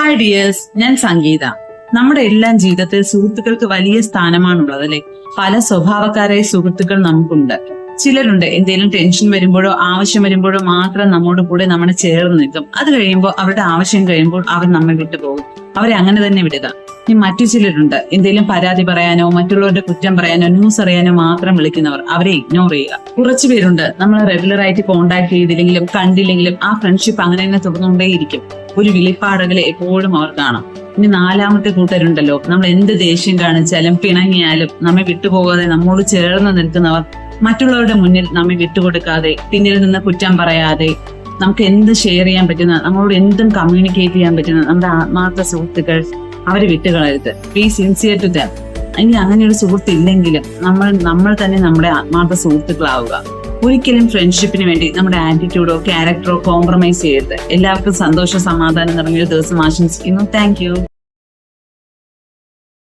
Hi dears ഞാൻ സംഗീത. നമ്മുടെ എല്ലാം ജീവിതത്തിൽ സുഹൃത്തുക്കൾക്ക് വലിയ സ്ഥാനമാണുള്ളത് അല്ലെ? പല സ്വഭാവക്കാരായ സുഹൃത്തുക്കൾ നമുക്കുണ്ട്. ചിലരുണ്ട് എന്തെങ്കിലും ടെൻഷൻ വരുമ്പോഴോ ആവശ്യം വരുമ്പോഴോ മാത്രം നമ്മോട് കൂടെ നമ്മളെ ചേർന്ന് നിൽക്കും. അത് കഴിയുമ്പോൾ അവരുടെ ആവശ്യം കഴിയുമ്പോൾ അവർ നമ്മെ വിട്ടു പോകും. അവരെ അങ്ങനെ തന്നെ വിടുക. ഇനി മറ്റു ചിലരുണ്ട് എന്തെങ്കിലും പരാതി പറയാനോ മറ്റുള്ളവരുടെ കുറ്റം പറയാനോ ന്യൂസ് അറിയാനോ മാത്രം വിളിക്കുന്നവർ അവരെ ഇഗ്നോർ ചെയ്യുക. കുറച്ചു പേരുണ്ട്. നമ്മൾ റെഗുലർ ആയിട്ട് കോണ്ടാക്ട് ചെയ്തില്ലെങ്കിലും കണ്ടില്ലെങ്കിലും ആ ഫ്രണ്ട്ഷിപ്പ് അങ്ങനെ തന്നെ തുടർന്നുകൊണ്ടേയിരിക്കും. ഒരു വിളിപ്പാടകളെ എപ്പോഴും അവർ കാണാം. ഇനി നാലാമത്തെ കൂട്ടരുണ്ടല്ലോ. നമ്മൾ എന്ത് ദേഷ്യം കാണിച്ചാലും പിണങ്ങിയാലും നമ്മെ വിട്ടുപോകാതെ നമ്മോട് ചേർന്ന് നിൽക്കുന്നവർ മറ്റുള്ളവരുടെ മുന്നിൽ നമ്മെ വിട്ടുകൊടുക്കാതെ പിന്നിൽ നിന്ന് കുറ്റം പറയാതെ നമുക്ക് എന്ത് ഷെയർ ചെയ്യാൻ പറ്റുന്ന നമ്മളോട് എന്തും കമ്മ്യൂണിക്കേറ്റ് ചെയ്യാൻ പറ്റുന്ന നമ്മുടെ ആത്മാർത്ഥ സുഹൃത്തുക്കൾ അവരെ വിട്ടുകളയരുത്. ബി സിൻസിയർ ടു ദം ഇനി അങ്ങനെ ഒരു സുഹൃത്ത് ഇല്ലെങ്കിലും നമ്മൾ നമ്മൾ തന്നെ നമ്മുടെ ആത്മാർത്ഥ സുഹൃത്തുക്കളാവുക. ഒരിക്കലും ഫ്രണ്ട്ഷിപ്പിന് വേണ്ടി നമ്മുടെ ആറ്റിറ്റ്യൂഡോ ക്യാരക്ടറോ കോംപ്രമൈസ് ചെയ്യരുത്. എല്ലാവർക്കും സന്തോഷ സമാധാനം നിറഞ്ഞൊരു ദിവസം ആശംസിക്കുന്നു. താങ്ക്